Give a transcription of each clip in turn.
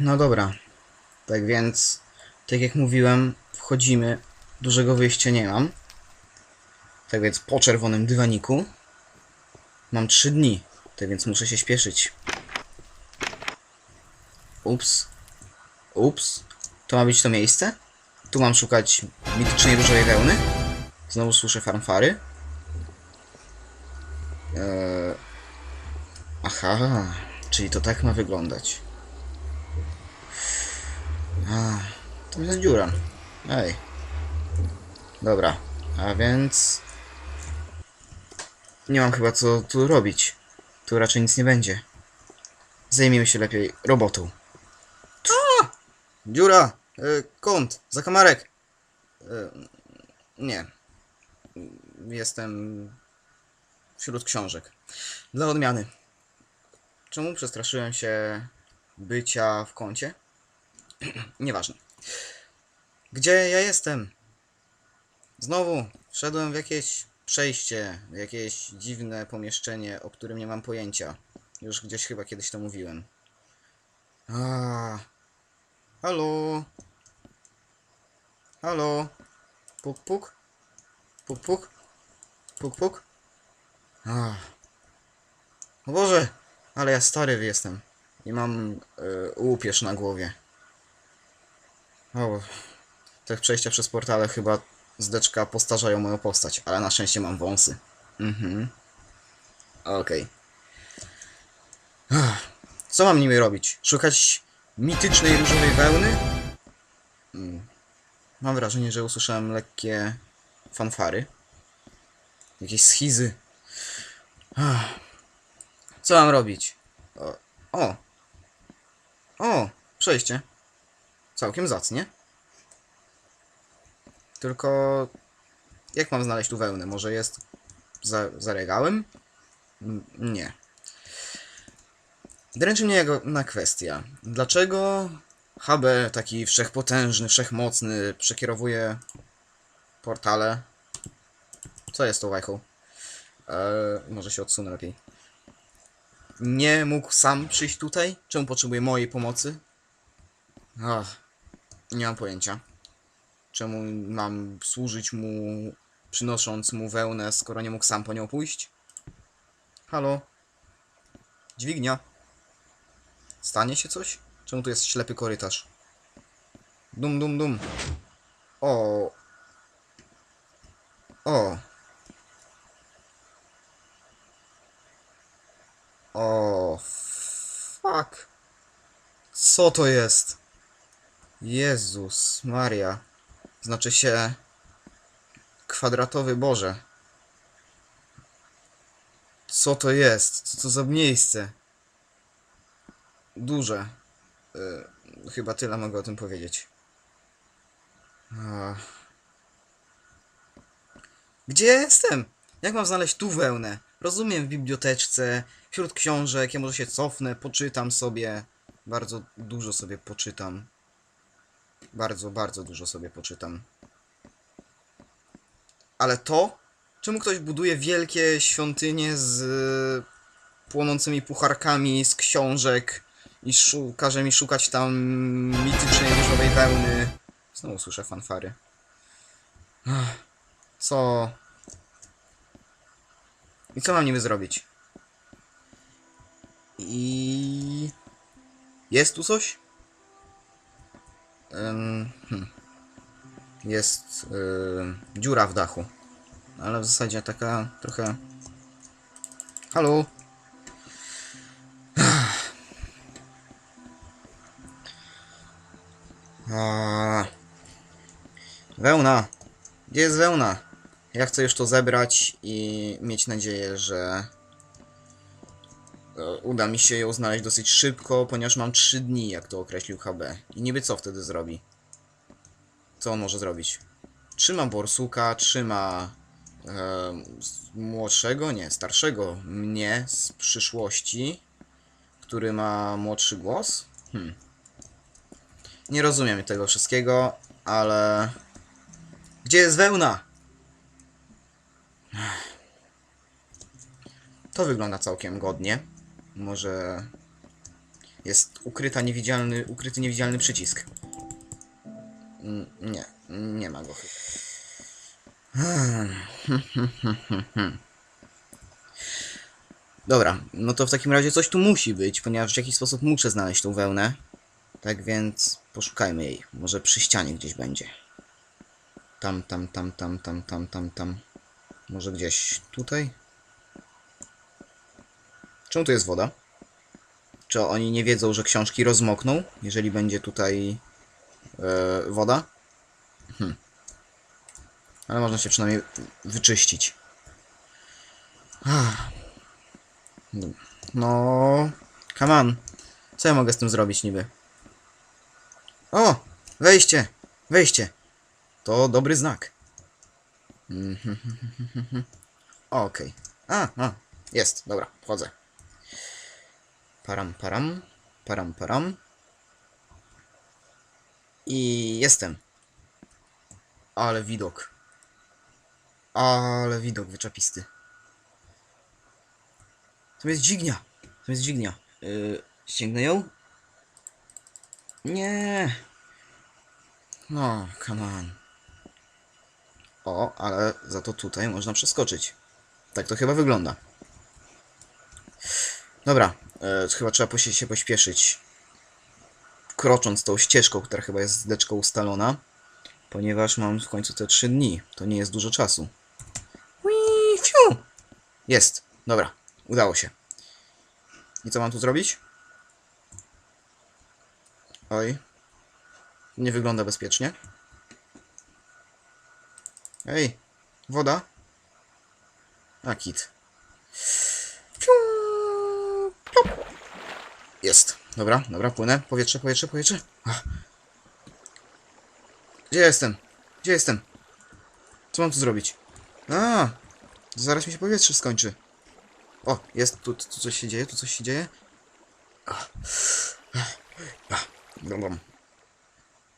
No dobra. Tak więc, tak jak mówiłem, wchodzimy. Dużego wyjścia nie mam. Tak więc po czerwonym dywaniku mam 3 dni. Tak więc muszę się śpieszyć. Ups. Ups. To ma być to miejsce? Tu mam szukać mitycznej różowej wełny. Znowu słyszę fanfary. Eee... Aha, czyli to tak ma wyglądać. A, to jest dziura. Ej. Dobra, a więc... Nie mam chyba co tu robić. Tu raczej nic nie będzie. Zajmijmy się lepiej robotą. A! Dziura! Y, kąt! Zakamarek! Y, nie. Jestem wśród książek. Dla odmiany. Czemu przestraszyłem się bycia w kącie? Nieważne. Gdzie ja jestem? Znowu wszedłem w jakieś przejście, w jakieś dziwne pomieszczenie, o którym nie mam pojęcia. Już gdzieś chyba kiedyś to mówiłem. A. Halo? Halo? Puk puk? Puk puk? Puk puk? A. O Boże! Ale ja stary jestem. I mam y, łupież na głowie. O, te przejścia przez portale chyba zdeczka postarzają moją postać, ale na szczęście mam wąsy. Mhm. Okej. Ach, Co mam nimi robić? Szukać mitycznej różowej wełny? Mm. Mam wrażenie, że usłyszałem lekkie fanfary. Jakieś schizy. Co mam robić? O. O! O! Przejście. Całkiem zacnie. Tylko... Jak mam znaleźć tu wełnę? Może jest za, za regałem? Nie. Dręczy mnie jedna kwestia. Dlaczego HB, taki wszechpotężny, wszechmocny, przekierowuje portale? Co jest tą wajchą? Eee, może się odsunę lepiej. Nie mógł sam przyjść tutaj? Czemu potrzebuje mojej pomocy? Ach, nie mam pojęcia. Czemu mam służyć mu, przynosząc mu wełnę, skoro nie mógł sam po nią pójść? Halo? Dźwignia? Stanie się coś? Czemu tu jest ślepy korytarz? Dum, dum, dum. O. O. O. Fuck. Co to jest? Jezus Maria. Znaczy się kwadratowy Boże. Co to jest? Co to za miejsce? Duże. Y, chyba tyle mogę o tym powiedzieć. Ach. Gdzie jestem? Jak mam znaleźć tu wełnę? Rozumiem w biblioteczce, wśród książek, ja może się cofnę, poczytam sobie. Bardzo dużo sobie poczytam. Bardzo, bardzo dużo sobie poczytam. Ale to? Czemu ktoś buduje wielkie świątynie z y, płonącymi pucharkami z książek i każe mi szukać tam mitycznej różowej wełny? Znowu słyszę fanfary. Co? I co mam niby zrobić? I... Jest tu coś? Ym, hm. Jest dziura w dachu. Ale w zasadzie taka trochę... Halo? Wełna! Gdzie jest wełna? Ja chcę już to zebrać i mieć nadzieję, że uda mi się ją znaleźć dosyć szybko, ponieważ mam 3 dni, jak to określił HB. I niby co wtedy zrobi? Co on może zrobić? Trzyma borsuka, trzyma e, młodszego, nie, starszego mnie z przyszłości, który ma młodszy głos? Hmm. Nie rozumiem tego wszystkiego, ale... Gdzie jest wełna? To wygląda całkiem godnie. Może Jest ukryta niewidzialny, ukryty niewidzialny przycisk. Nie, nie ma go. Dobra, no to w takim razie coś tu musi być, ponieważ w jakiś sposób muszę znaleźć tą wełnę. Tak więc poszukajmy jej. Może przy ścianie gdzieś będzie. Tam, tam, tam, tam, tam, tam, tam, tam. Może gdzieś tutaj? Czemu tu jest woda? Czy oni nie wiedzą, że książki rozmokną, jeżeli będzie tutaj e, woda? Hm. Ale można się przynajmniej wyczyścić. No, come on. Co ja mogę z tym zrobić niby? O! Wejście! Wejście! To dobry znak. Mhm. Okej. A, a, jest, dobra, wchodzę. Param, param, param, param. I jestem. Ale widok. Ale widok wyczapisty. To jest dźwignia. To jest dźwignia. Yy, ściągnę ją? Nie. No, come on. O, ale za to tutaj można przeskoczyć. Tak to chyba wygląda. Dobra, e, chyba trzeba się pośpieszyć. Krocząc tą ścieżką, która chyba jest z deczką ustalona. Ponieważ mam w końcu te 3 dni. To nie jest dużo czasu. Fiu! Jest. Dobra, udało się. I co mam tu zrobić? Oj. Nie wygląda bezpiecznie. Ej, woda. A, kit. Fiu, plop. Jest. Dobra, dobra, płynę. Powietrze, powietrze, powietrze. Gdzie jestem? Gdzie jestem? Co mam tu zrobić? A, zaraz mi się powietrze skończy. O, jest, tu, tu coś się dzieje, tu coś się dzieje. Ach.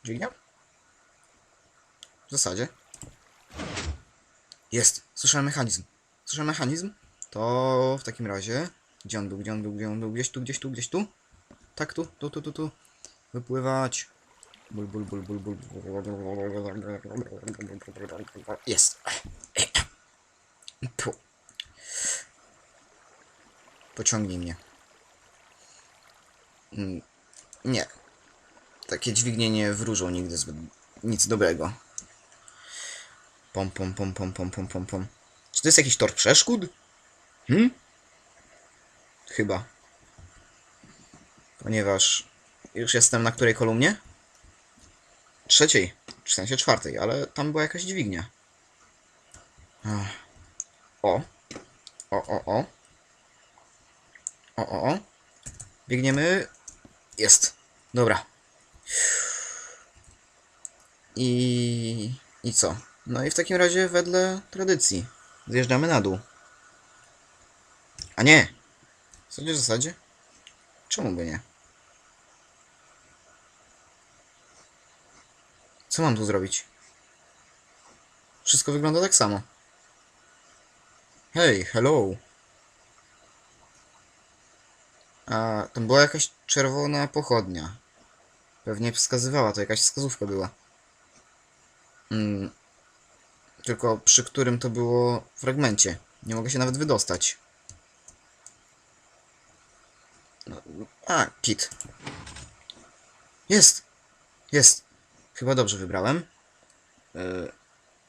Dźwignia? W zasadzie. Jest. Słyszałem mechanizm. Słyszałem mechanizm? To w takim razie... Gdzie on był, gdzie on był, gdzie on był? Gdzieś tu, gdzieś tu, gdzieś tu? Tak, tu, tu, tu, tu, tu. Wypływać. Ból, ból, ból, ból. Jest. Pociągnij mnie. Mm, Nie. Takie dźwignie nie wróżą nigdy zbyt nic dobrego. Pom, pom, pom, pom, pom, pom, pom, pom. Czy to jest jakiś tor przeszkód? Hmm? Chyba. Ponieważ już jestem na której kolumnie? Trzeciej. W sensie czwartej, ale tam była jakaś dźwignia. O. O, o, o. O, o, o. Biegniemy. Jest. Dobra. I... I co? No i w takim razie wedle tradycji zjeżdżamy na dół. A nie! W zasadzie, w zasadzie? Czemu by nie? Co mam tu zrobić? Wszystko wygląda tak samo. Hej, hello. A tam była jakaś czerwona pochodnia. Pewnie wskazywała, to jakaś wskazówka była. Mm. Tylko przy którym to było fragmencie. Nie mogę się nawet wydostać. No, a, kit. Jest! Jest! Chyba dobrze wybrałem. Yy,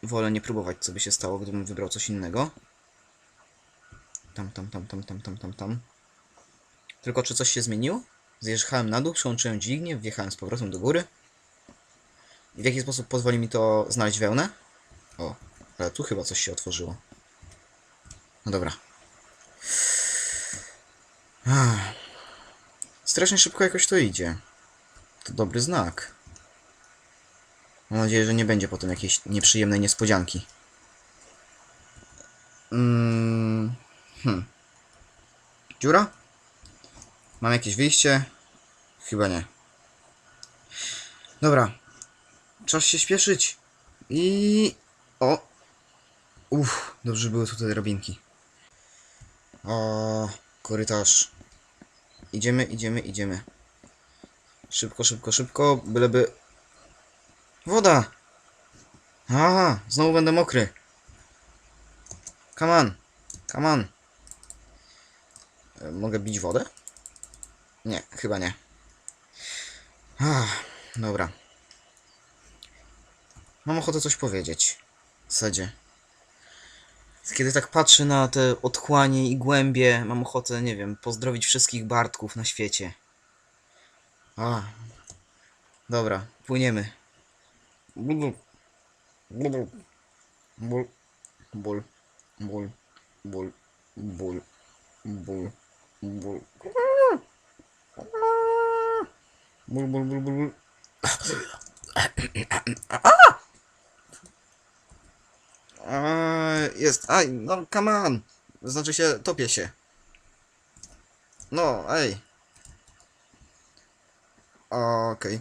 wolę nie próbować, co by się stało, gdybym wybrał coś innego. Tam, tam, tam, tam, tam, tam, tam, tam. Tylko czy coś się zmieniło? Zjechałem na dół, przełączyłem dźwignię, wjechałem z powrotem do góry. W jaki sposób pozwoli mi to znaleźć wełnę? O, ale tu chyba coś się otworzyło. No dobra. Strasznie szybko jakoś to idzie. To dobry znak. Mam nadzieję, że nie będzie potem jakiejś nieprzyjemnej niespodzianki. Mm, hmm. Dziura? Mam jakieś wyjście? Chyba nie. Dobra. Czas się śpieszyć. I... O! Uff, dobrze były tutaj drabinki. O, korytarz. Idziemy, idziemy, idziemy. Szybko, szybko, szybko, byleby... Woda! Aha, znowu będę mokry. Come on, come on. E, Mogę bić wodę? Nie, chyba nie. Ach, dobra. Mam ochotę coś powiedzieć. W zasadzie. Kiedy tak patrzę na te otchłanie i głębie, mam ochotę, nie wiem, pozdrowić wszystkich Bartków na świecie. A. Dobra, płyniemy. Ból. Ból. Ból. Ból. Ból. Ból. Ból. Ból. Ból. Ból, ból, ból, ból, ból. Jest, aj, no come on. Znaczy się, topię się. No, ej. Okej.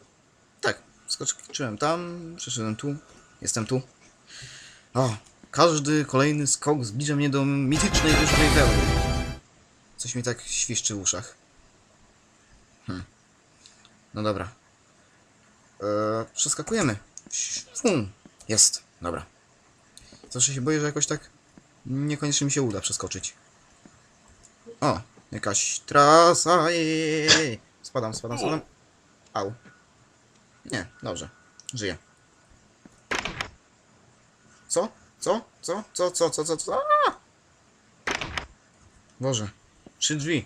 Skoczyłem tam, przeszedłem tu, jestem tu. O, każdy kolejny skok zbliża mnie do mitycznej wyższej pełni. Coś mi tak świszczy w uszach. Hmm. No dobra. Eee, przeskakujemy. Fum. Jest. Dobra. Zawsze się boję, że jakoś tak niekoniecznie mi się uda przeskoczyć. O, jakaś trasa. Spadam, spadam, spadam. Au. Nie, dobrze. Żyję. Co? Co? Co? Co? Co? Co? Co? Co? Aaa! Boże. Trzy drzwi.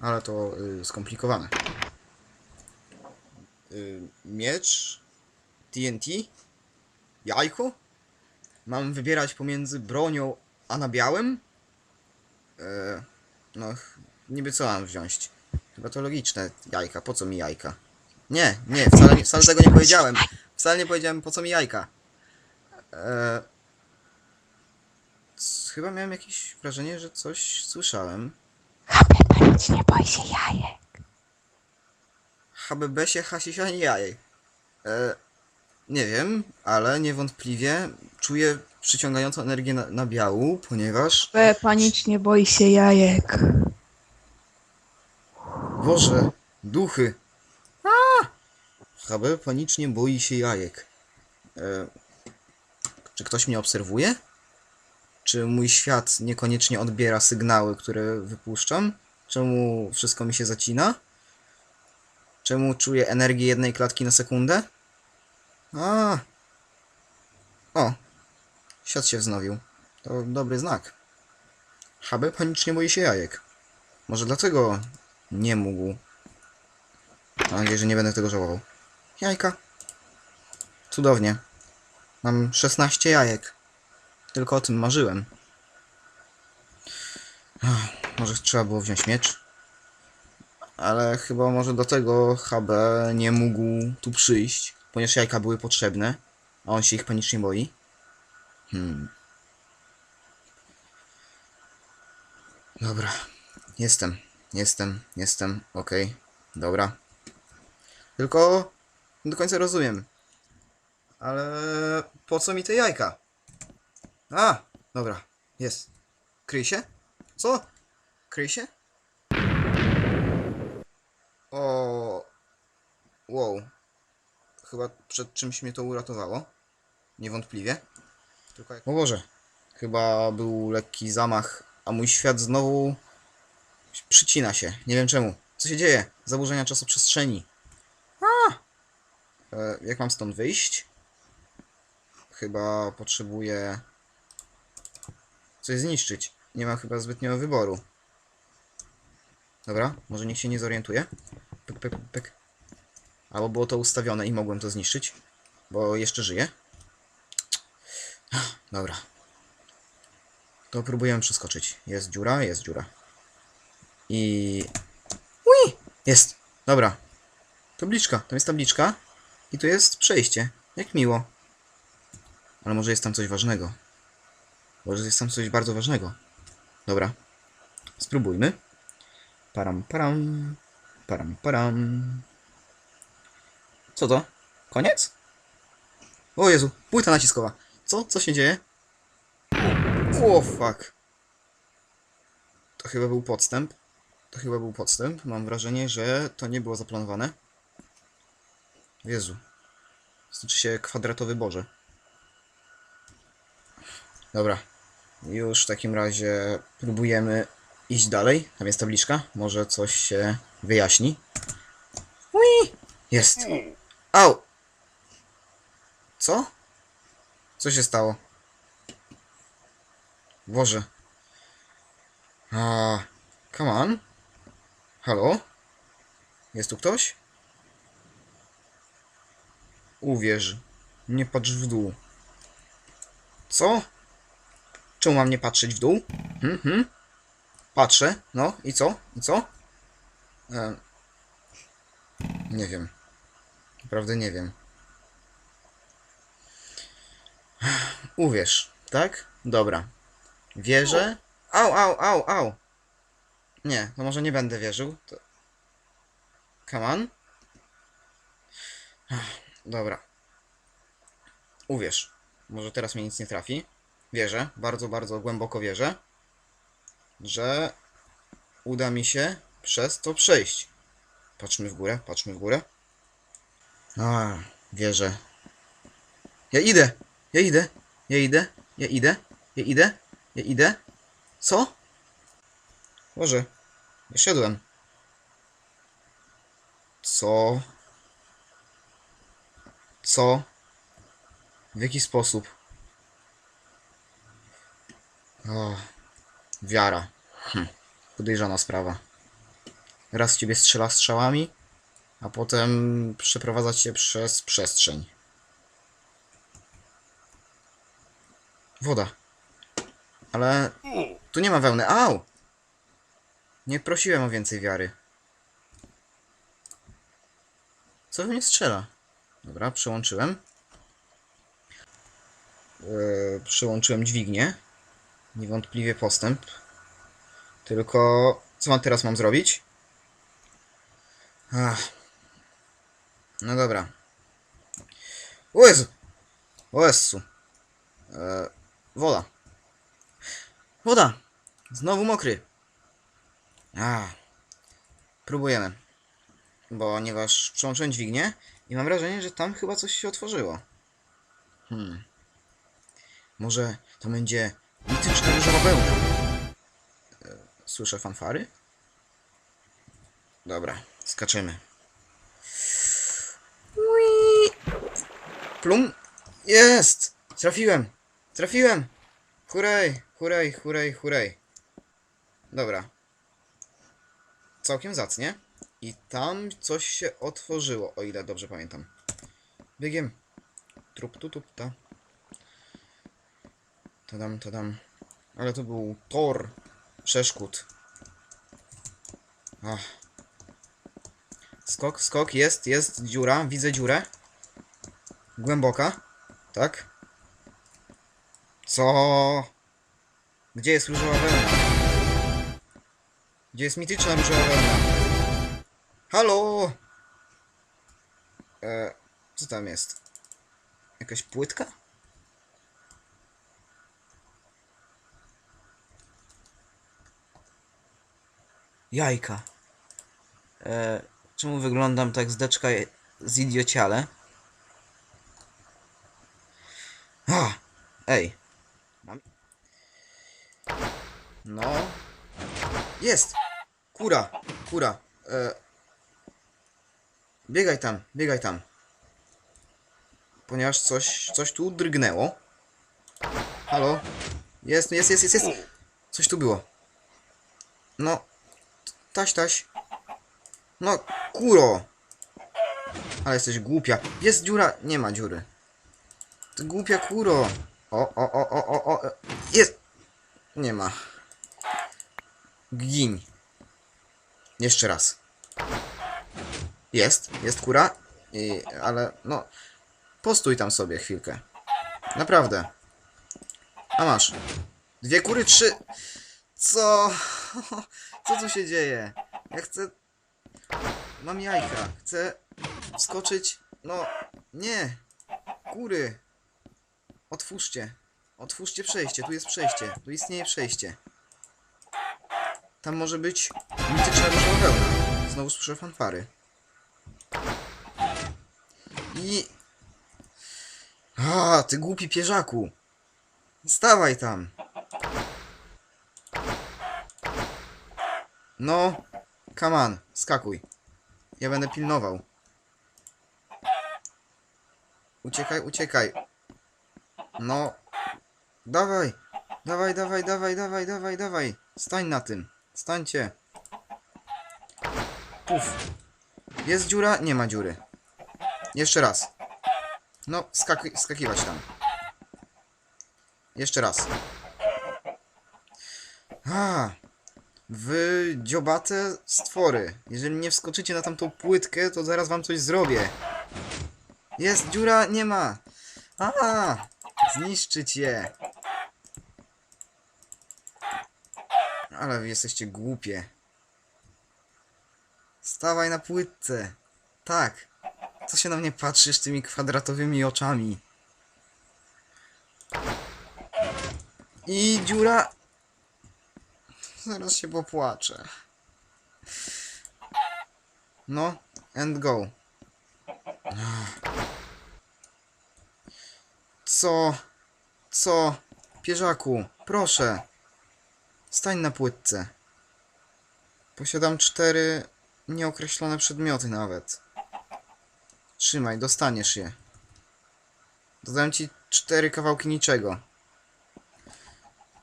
Ale to y, skomplikowane. Y, miecz? TNT? Jajko? Mam wybierać pomiędzy bronią a nabiałem? E, no, niby co mam wziąć? Chyba to logiczne. Jajka. Po co mi jajka? Nie, nie, wcale, nie- wcale tego nie powiedziałem. Wcale nie powiedziałem, po co mi jajka. E, c- chyba miałem jakieś wrażenie, że coś słyszałem. Nic nie boi się jajek. HBB się hasisia nie jajek. E, nie wiem, ale niewątpliwie czuję przyciągającą energię na, na biału, ponieważ... B panicznie boi się jajek. Boże, duchy! HB panicznie boi się jajek. E, czy ktoś mnie obserwuje? Czy mój świat niekoniecznie odbiera sygnały, które wypuszczam? Czemu wszystko mi się zacina? Czemu czuję energię jednej klatki na sekundę? A! O! Świat się wznowił. To dobry znak. HB panicznie boi się jajek. Może dlatego nie mógł. Mam nadzieję, że nie będę tego żałował. Jajka. Cudownie. Mam 16 jajek. Tylko o tym marzyłem. Ach, Może trzeba było wziąć miecz. Ale chyba może do tego HB nie mógł tu przyjść, ponieważ jajka były potrzebne, a on się ich panicznie boi. Hmm. Dobra. Jestem. Jestem. Jestem. Okej. Dobra. Tylko do końca rozumiem. Ale po co mi te jajka? A! Dobra. Jest. Kryj się? Co? Kryj się? O. Wow. Chyba przed czymś mnie to uratowało. Niewątpliwie. Tylko jak... O Boże. Chyba był lekki zamach, a mój świat znowu przycina się. Nie wiem czemu. Co się dzieje? Zaburzenia czasoprzestrzeni. E, jak mam stąd wyjść? Chyba potrzebuję coś zniszczyć. Nie mam chyba zbytniego wyboru. Dobra, może niech się nie zorientuje. Pyk, pyk, pyk. Albo było to ustawione i mogłem to zniszczyć, bo jeszcze żyję. Dobra. To próbujemy przeskoczyć. Jest dziura, jest dziura. I... Ui! Jest! Dobra. Tabliczka, tam jest tabliczka. I tu jest przejście. Jak miło. Ale może jest tam coś ważnego. Może jest tam coś bardzo ważnego. Dobra. Spróbujmy. Param, param. Param, param. Co to? Koniec? O Jezu, płyta naciskowa. Co? Co się dzieje? O fuck. To chyba był podstęp. To chyba był podstęp. Mam wrażenie, że to nie było zaplanowane. Jezu. Znaczy się kwadratowy Boże. Dobra. Już w takim razie próbujemy iść dalej. Tam jest tabliczka. Może coś się wyjaśni. Ui! Jest. Au! Co? Co się stało? Boże. A, come on. Halo? Jest tu ktoś? Uwierz. Nie patrz w dół. Co? Czemu mam nie patrzeć w dół? Hmm, hmm? Patrzę. No, i co? I co? Em, nie wiem. Naprawdę nie wiem. Uwierz, tak? Dobra. Wierzę. Au, au, au, au. Nie, to może nie będę wierzył. To... Come on. Dobra. Uwierz. Może teraz mnie nic nie trafi. Wierzę, bardzo, bardzo głęboko wierzę, że uda mi się przez to przejść. Patrzmy w górę, patrzmy w górę. A, wierzę. Ja idę! Ja idę! Ja idę! Ja idę! Ja idę! Ja idę! Co? Boże, wyszedłem. Co? Co? W jaki sposób? O, wiara. Hm. Podejrzana sprawa. Raz ciebie strzela strzałami, a potem przeprowadza cię przez przestrzeń. Woda. Ale tu nie ma wełny. Au! Nie prosiłem o więcej wiary. Co we mnie strzela? Dobra, przełączyłem. Yy, przełączyłem dźwignię. Niewątpliwie postęp. Tylko co mam teraz mam zrobić? Ach. No dobra. O Jezu! E, woda. Woda! Znowu mokry. A. Próbujemy. Ponieważ przełączyłem dźwignię i mam wrażenie, że tam chyba coś się otworzyło. Hmm. Może to będzie mityczna różowa wełna. E, Słyszę fanfary? Dobra, skaczemy. Ui. Plum! Jest! Trafiłem! Trafiłem! Hurej, hurej, hurej, hurej. Dobra. Całkiem zacnie. I tam coś się otworzyło, o ile dobrze pamiętam. Biegiem. Trup tu tup ta. Tadam, tadam. Ale to był tor przeszkód. Ach. Skok, skok, jest, jest dziura, widzę dziurę. Głęboka, tak? Co? Gdzie jest różowa wełna? Gdzie jest mityczna różowa wełna? Halo? E, co tam jest? Jakaś płytka? Jajka. E, czemu wyglądam tak zdeczka z idiociale? A, ej. Mam... No. Jest! Kura! Kura! E, biegaj tam, biegaj tam. Ponieważ coś, coś tu drgnęło. Halo? Jest, jest, jest, jest, jest! Coś tu było. No. Taś, taś. No, kuro! Ale jesteś głupia. Jest dziura. Nie ma dziury. Ty głupia kuro. O, o, o, o, o, o. Jest. Nie ma. Gin. Jeszcze raz. Jest. Jest kura. I, ale no, postój tam sobie chwilkę. Naprawdę. A masz. Dwie kury, trzy. Co? Co tu się dzieje? Ja chcę. Mam jajka. Chcę wskoczyć. No, nie. Kury. Otwórzcie. Otwórzcie przejście. Tu jest przejście. Tu istnieje przejście. Tam może być mityczna różowa. Znowu słyszę fanfary. I... A, ty głupi pierzaku. Stawaj tam. No, come on, skakuj. Ja będę pilnował. Uciekaj, uciekaj. No. Dawaj. Dawaj, dawaj, dawaj, dawaj, dawaj, dawaj. Stań na tym. Stańcie. Puf. Jest dziura? Nie ma dziury. Jeszcze raz. No, skaki skakiwać tam. Jeszcze raz. A, Wy dziobate stwory. Jeżeli nie wskoczycie na tamtą płytkę, to zaraz wam coś zrobię. Jest dziura? Nie ma. A, zniszczyć je. Ale wy jesteście głupie. Stawaj na płytce. Tak. Co się na mnie patrzysz tymi kwadratowymi oczami? I dziura. Zaraz się popłaczę. No, and go. Co? Co? Pierzaku, proszę. Stań na płytce. Posiadam cztery nieokreślone przedmioty nawet. Trzymaj, dostaniesz je. Dodałem ci cztery kawałki niczego.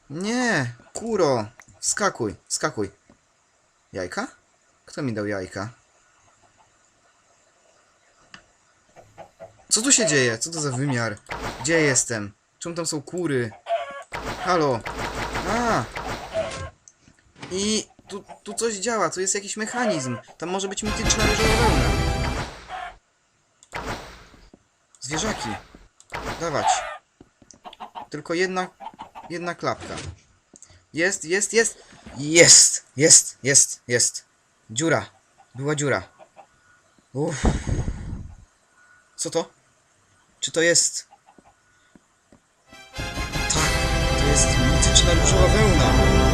Nie, kuro. Skakuj, skakuj. Jajka? Kto mi dał jajka? Co tu się dzieje? Co to za wymiar? Gdzie jestem? Czemu tam są kury? Halo? A! I tu, tu coś działa, tu jest jakiś mechanizm. Tam może być mityczna różowa wełna. Zwierzaki. Dawać. Tylko jedna, jedna klapka. Jest, jest, jest. Jest, jest, jest, jest. Dziura. Była dziura. Uff. Co to? Czy to jest... Tak, to jest mityczna różowa wełna.